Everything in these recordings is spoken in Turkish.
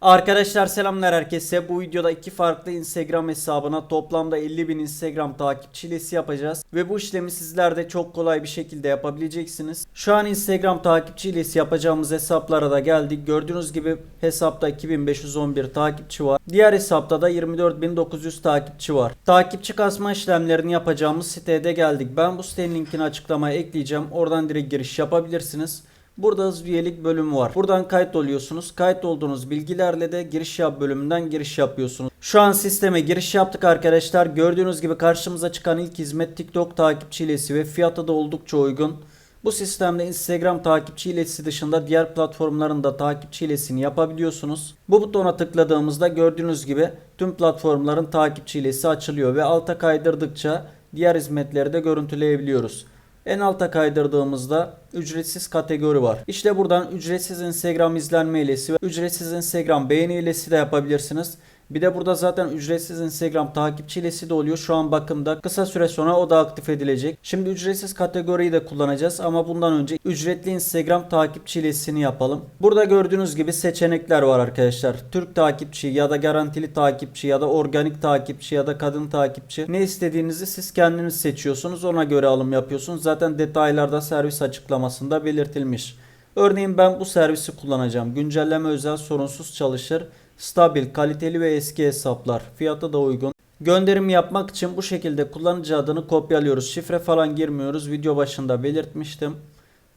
Arkadaşlar selamlar herkese. Bu videoda iki farklı Instagram hesabına toplamda 50 bin Instagram takipçilesi yapacağız. Ve bu işlemi sizler de çok kolay bir şekilde yapabileceksiniz. Şu an Instagram takipçilesi yapacağımız hesaplara da geldik. Gördüğünüz gibi hesapta 2511 takipçi var. Diğer hesapta da 24900 takipçi var. Takipçi kasma işlemlerini yapacağımız siteye de geldik. Ben bu sitenin linkini açıklamaya ekleyeceğim. Oradan direkt giriş yapabilirsiniz. Burada üyelik bölümü var. Buradan kayıt oluyorsunuz. Kayıt olduğunuz bilgilerle de giriş yap bölümünden giriş yapıyorsunuz. Şu an sisteme giriş yaptık arkadaşlar. Gördüğünüz gibi karşımıza çıkan ilk hizmet TikTok takipçi hilesi ve fiyatı da oldukça uygun. Bu sistemde Instagram takipçi hilesi dışında diğer platformların da takipçi hilesini yapabiliyorsunuz. Bu butona tıkladığımızda gördüğünüz gibi tüm platformların takipçi hilesi açılıyor ve alta kaydırdıkça diğer hizmetleri de görüntüleyebiliyoruz. En alta kaydırdığımızda ücretsiz kategori var. İşte buradan ücretsiz Instagram izlenme hilesi ve ücretsiz Instagram beğeni hilesi de yapabilirsiniz. Bir de burada zaten ücretsiz Instagram takipçi hilesi de oluyor. Şu an bakımda kısa süre sonra o da aktif edilecek. Şimdi ücretsiz kategoriyi de kullanacağız ama bundan önce ücretli Instagram takipçi hilesini yapalım. Burada gördüğünüz gibi seçenekler var arkadaşlar. Türk takipçi ya da garantili takipçi ya da organik takipçi ya da kadın takipçi. Ne istediğinizi siz kendiniz seçiyorsunuz. Ona göre alım yapıyorsunuz. Zaten detaylarda servis açıklamasında belirtilmiş. Örneğin ben bu servisi kullanacağım. Güncelleme özel sorunsuz çalışır. Stabil, kaliteli ve eski hesaplar. Fiyatı da uygun. Gönderim yapmak için bu şekilde kullanıcı adını kopyalıyoruz. Şifre falan girmiyoruz. Video başında belirtmiştim.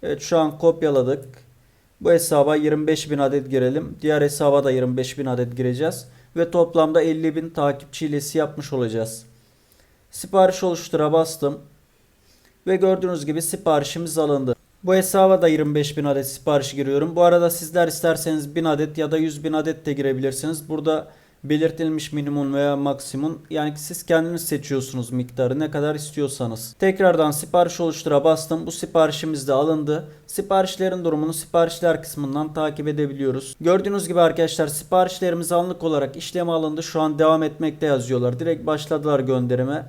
Evet şu an kopyaladık. Bu hesaba 25.000 adet girelim. Diğer hesaba da 25.000 adet gireceğiz. Ve toplamda 50.000 takipçi hilesi yapmış olacağız. Sipariş oluştura bastım. Ve gördüğünüz gibi siparişimiz alındı. Bu hesaba da 25 bin adet sipariş giriyorum. Bu arada sizler isterseniz 1000 adet ya da 100 bin adet de girebilirsiniz. Burada belirtilmiş minimum veya maksimum yani siz kendiniz seçiyorsunuz miktarı ne kadar istiyorsanız. Tekrardan sipariş oluştura bastım. Bu siparişimiz de alındı. Siparişlerin durumunu siparişler kısmından takip edebiliyoruz. Gördüğünüz gibi arkadaşlar siparişlerimiz anlık olarak işleme alındı. Şu an devam etmekte yazıyorlar. Direkt başladılar gönderime.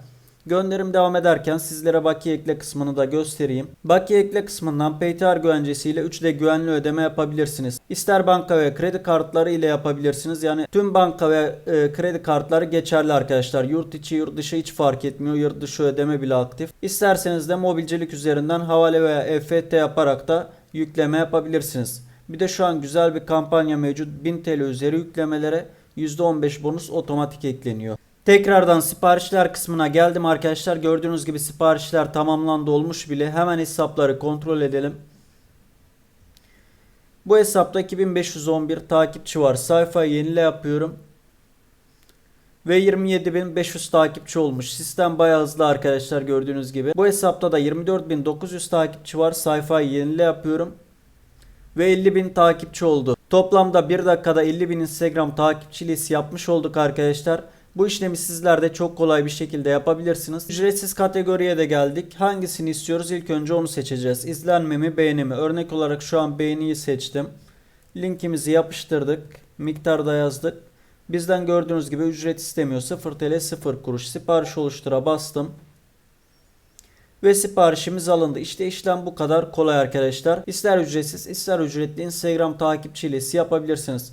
Gönderim devam ederken sizlere bakiye ekle kısmını da göstereyim. Bakiye ekle kısmından PayTR güvencesiyle 3D güvenli ödeme yapabilirsiniz. İster banka ve kredi kartları ile yapabilirsiniz. Yani tüm banka ve e, kredi kartları geçerli arkadaşlar. Yurt içi yurt dışı hiç fark etmiyor. Yurt dışı ödeme bile aktif. İsterseniz de mobilcilik üzerinden havale veya EFT yaparak da yükleme yapabilirsiniz. Bir de şu an güzel bir kampanya mevcut. 1000 TL üzeri yüklemelere %15 bonus otomatik ekleniyor. Tekrardan siparişler kısmına geldim arkadaşlar. Gördüğünüz gibi siparişler tamamlandı olmuş bile. Hemen hesapları kontrol edelim. Bu hesapta 2511 takipçi var. Sayfayı yenile yapıyorum. Ve 27500 takipçi olmuş. Sistem bayağı hızlı arkadaşlar gördüğünüz gibi. Bu hesapta da 24900 takipçi var. Sayfayı yenile yapıyorum. Ve 50.000 takipçi oldu. Toplamda 1 dakikada 50.000 Instagram takipçilisi yapmış olduk arkadaşlar. Bu işlemi sizler de çok kolay bir şekilde yapabilirsiniz. Ücretsiz kategoriye de geldik. Hangisini istiyoruz? İlk önce onu seçeceğiz. İzlenme mi beğeni mi? Örnek olarak şu an beğeniyi seçtim. Linkimizi yapıştırdık. Miktarda yazdık. Bizden gördüğünüz gibi ücret istemiyor. 0 TL 0 kuruş. Sipariş oluştura bastım. Ve siparişimiz alındı. İşte işlem bu kadar kolay arkadaşlar. İster ücretsiz ister ücretli Instagram takipçilesi yapabilirsiniz.